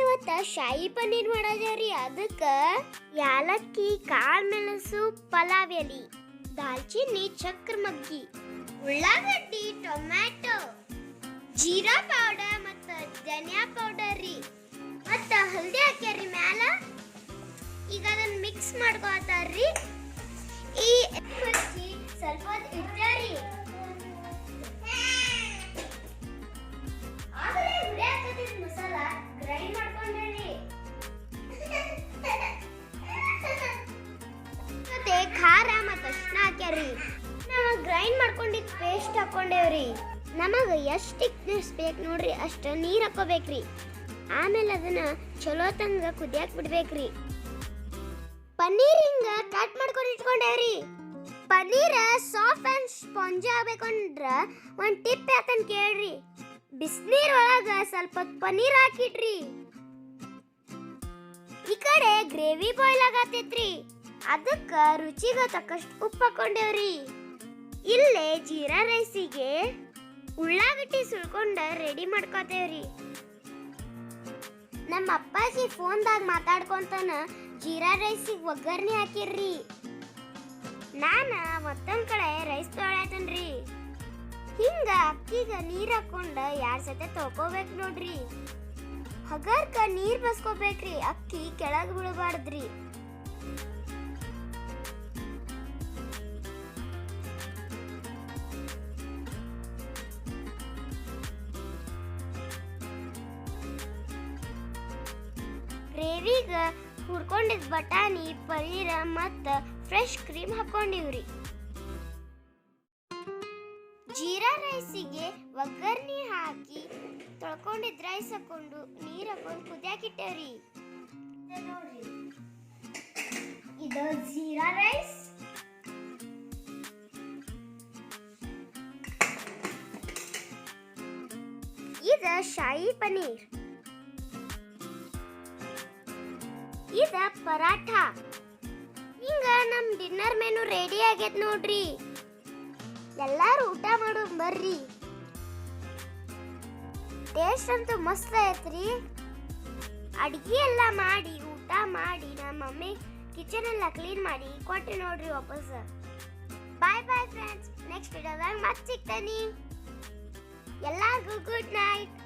ಇವತ್ತ ಶಾಯಿ ಪನ್ನೀರ್ ಮಾಡೋದೇವ್ರಿ. ಅದಕ್ಕ ಯಾಲಕ್ಕಿ ಕಾಳು ಮೆಣಸು ಪಲಾವ್ ಎಲಿ ದಾಲ್ಚಿನ್ನಿ ಚಕ್ರ ಮಗ್ಗಿ ಉಳ್ಳಾಗಡ್ಡಿ, ಟೊಮ್ಯಾಟೊ, ಜೀರಾ ಪೌಡರ್ ಮತ್ತು ಧನಿಯಾ ಪೌಡರ್ ರೀ. ಮತ್ತು ಹಲ್ದಿ ಹಾಕ್ಯಾರಿ ಮ್ಯಾಲ. ಈಗ ಅದನ್ನ ಮಿಕ್ಸ್ ಮಾಡ್ಕೋತಾರ್ರಿ ಈ ಸ್ವಲ್ಪ ಹೊತ್ತು ಹಾಕ್ಯಾರಿ ನಾವು ಗ್ರೈಂಡ್ ಮಾಡ್ಕೊಂಡಿದ್ ಪೇಸ್ಟ್ ಹಾಕೊಂಡೇವ್ರಿ ನಮಗೆ ಎಷ್ಟು ಥಿಕ್ನೆಸ್ ಬೇಕು ನೋಡ್ರಿ, ಅಷ್ಟು ನೀರು ಹಾಕೋಬೇಕ್ರಿ ಆಮೇಲೆ ಅದನ್ನ ಚಲೋ ತಂಗ ಕುದಿಯಾಕ್ ಬಿಡ್ಬೇಕ್ರಿ ಪನ್ನೀರ್ ಹಿಂಗೆ ಕಟ್ ಮಾಡ್ಕೊಂಡು ಇಟ್ಕೊಂಡೇವ್ರಿ ಪನ್ನೀರ್ ಸಾಫ್ಟ್ ಅಂಡ್ ಆಗಬೇಕು ಅಂದ್ರೆ ಒಂದು ಟಿಪ್ ಯಾಕಂತ ಕೇಳ್ರಿ. ಬಿಸಿನೀರ್ ಒಳಗ ಸ್ವಲ್ಪ ಪನ್ನೀರ್ ಹಾಕಿಡ್ರಿ ಈ ಕಡೆ ಗ್ರೇವಿ ಬಾಯ್ಲ್ ಆಗತೈತ್ರಿ. ಅದಕ್ಕ ರುಚಿಗ ತಕ್ಕಷ್ಟು ಉಪ್ಪು ಹಾಕೊಂಡೇವ್ರಿ ಇಲ್ಲೇ ಜೀರಾ ರೈಸಿಗೆ ಉಳ್ಳಾಗಡ್ಡಿ ಸುಳ್ಕೊಂಡ ರೆಡಿ ಮಾಡ್ಕೋತೇವ್ರಿ. ನಮ್ಮ ಅಪ್ಪಾಜಿ ಫೋನ್ದಾಗ ಮಾತಾಡ್ಕೊಂತಾನ ಜೀರಾ ರೈಸಿಗೆ ಒಗ್ಗರಣೆ ಹಾಕಿರ್ರಿ. ನಾನು ಮತ್ತೊಂದ್ ಕಡೆ ರೈಸ್ ತೊಳೆತನ್ರಿ ಹಿಂಗ ಅಕ್ಕಿಗ ನೀರ್ ಹಾಕೊಂಡ ಯಾರ ಸತೆ ತೊಳ್ಕೋಬೇಕು ನೋಡ್ರಿ. ಹಗರ್ಕ ನೀರ್ ಬಸ್ಕೋಬೇಕ್ರಿ, ಅಕ್ಕಿ ಕೆಳಗ್ ಬೀಳಬಾರ್ದ್ರಿ. ಗ್ರೇವಿಗ ಹುರ್ಕೊಂಡಿದ್ ಬಟಾಣಿ ಪನ್ನೀರ ಮತ್ತು ಫ್ರೆಶ್ ಕ್ರೀಮ್ ಹಾಕೊಂಡಿವ್ರಿ. ಜೀರಾ ರೈಸಿಗೆ ಒಗ್ಗರಣೆ ಹಾಕಿ ತೊಳ್ಕೊಂಡಿದ್ ರೈಸ್ ಹಾಕೊಂಡು ನೀರು ಹಾಕೊಂಡು ಕುದಿಯಾಕಿಟ್ಟೇವ್ರಿ. ಇದು ಜೀರಾ ರೈಸ್. ಇದು ಶಾಹಿ ಪನ್ನೀರ್ ಇದ ಪರಾಠ. ಹಿಂಗ ನಮ್ ಡಿನ್ನರ್ ಮೆನು ರೆಡಿ ಆಗೈತ್ ನೋಡ್ರಿ. ಎಲ್ಲಾರು ಊಟ ಮಾಡು ಬರ್ರಿ. ಟೇಸ್ಟ್ ಅಂತೂ ಮಸ್ತ್ ಐತ್ರಿ. ಅಡ್ಗೆ ಎಲ್ಲ ಮಾಡಿ, ಊಟ ಮಾಡಿ, ನಮ್ಮ ಮಮ್ಮಿ ಕಿಚನ್ ಎಲ್ಲ ಕ್ಲೀನ್ ಮಾಡಿ ಕೊಟ್ಟೆ ನೋಡ್ರಿ ವಾಪಸ್. ಬಾಯ್ ಬಾಯ್ ಫ್ರೆಂಡ್ಸ್ ನೆಕ್ಸ್ಟ್ ವಿಡಿಯೋದಾಗ ಮತ್ತೆ ಸಿಗ್ತಾನೆ. ಎಲ್ಲರಿಗೂ ಗುಡ್ ನೈಟ್